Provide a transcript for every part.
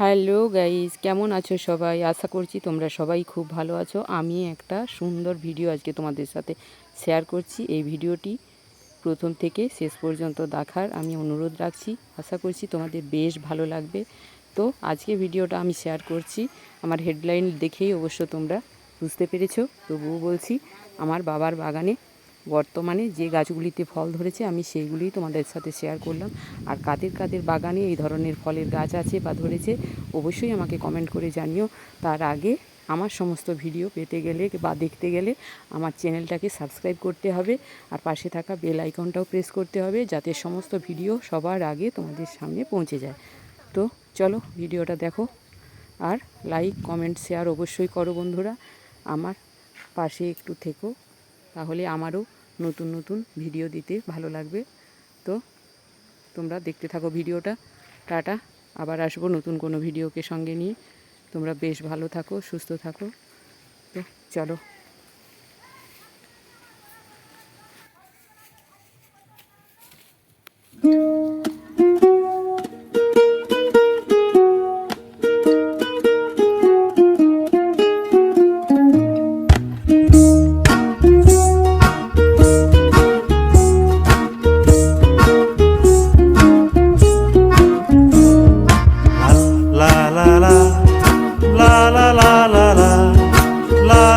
Hello guys কেমন আছো সবাই? আশা করছি তোমরা সবাই খুব ভালো আছো। আমি একটা সুন্দর ভিডিও আজকে তোমাদের সাথে শেয়ার করছি। এই ভিডিওটি প্রথম থেকে শেষ পর্যন্ত দেখার আমি অনুরোধ রাখছি। আশা করছি তোমাদের বেশ ভালো লাগবে। তো আজকে ভিডিওটা আমি শেয়ার করছি। আমার হেডলাইন দেখেই অবশ্য তোমরা বুঝতে পেরেছ, তবুও বলছি, আমার বাবার বাগানে বর্তমানে যে গাছগুলিতে ফল ধরেছে, আমি সেইগুলিই তোমাদের সাথে শেয়ার করলাম। আর কাদের কাদের বাগানে এই ধরনের ফলের গাছ আছে বা ধরেছে, অবশ্যই আমাকে কমেন্ট করে জানিও। তার আগে আমার সমস্ত ভিডিও পেতে গেলে বা দেখতে গেলে আমার চ্যানেলটাকে সাবস্ক্রাইব করতে হবে। আর পাশে থাকা বেল আইকনটাও প্রেস করতে হবে, যাতে সমস্ত ভিডিও সবার আগে তোমাদের সামনে পৌঁছে যায়। তো চলো ভিডিওটা দেখো। আর লাইক কমেন্ট শেয়ার অবশ্যই করো বন্ধুরা। আমার পাশে একটু থেকো। তাহলে আমারও নতুন নতুন ভিডিও দিতে ভালো লাগবে। তো তোমরা দেখতে থাকো ভিডিওটা। টাটা। আবার আসব নতুন কোনো ভিডিওকে সঙ্গে নিয়ে। তোমরা বেশ ভালো থাকো, সুস্থ থাকো। তো চলো।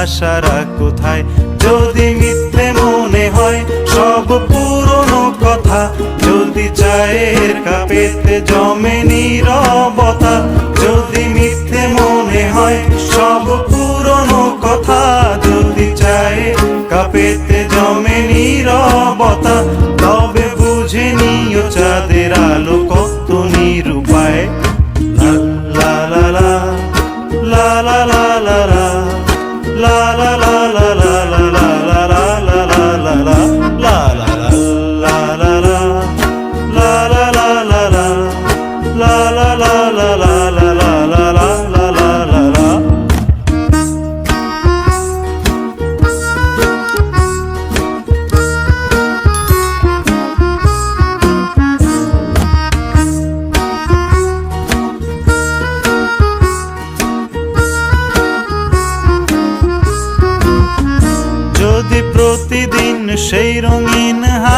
আশারা কোথায়? যদি মিথ্যে মনে হয়, সব পুরনো কথা। যদি চায়ের কাপেতে জমে নীরবতা। যদি মিথ্যে মনে হয়, সব পুরনো কথা। যদি চায়ের কাপেতে জমে নীরবতা, তবে বুঝে নিও চাঁদের আলো প্রতিদিন সেই রঙিন হাস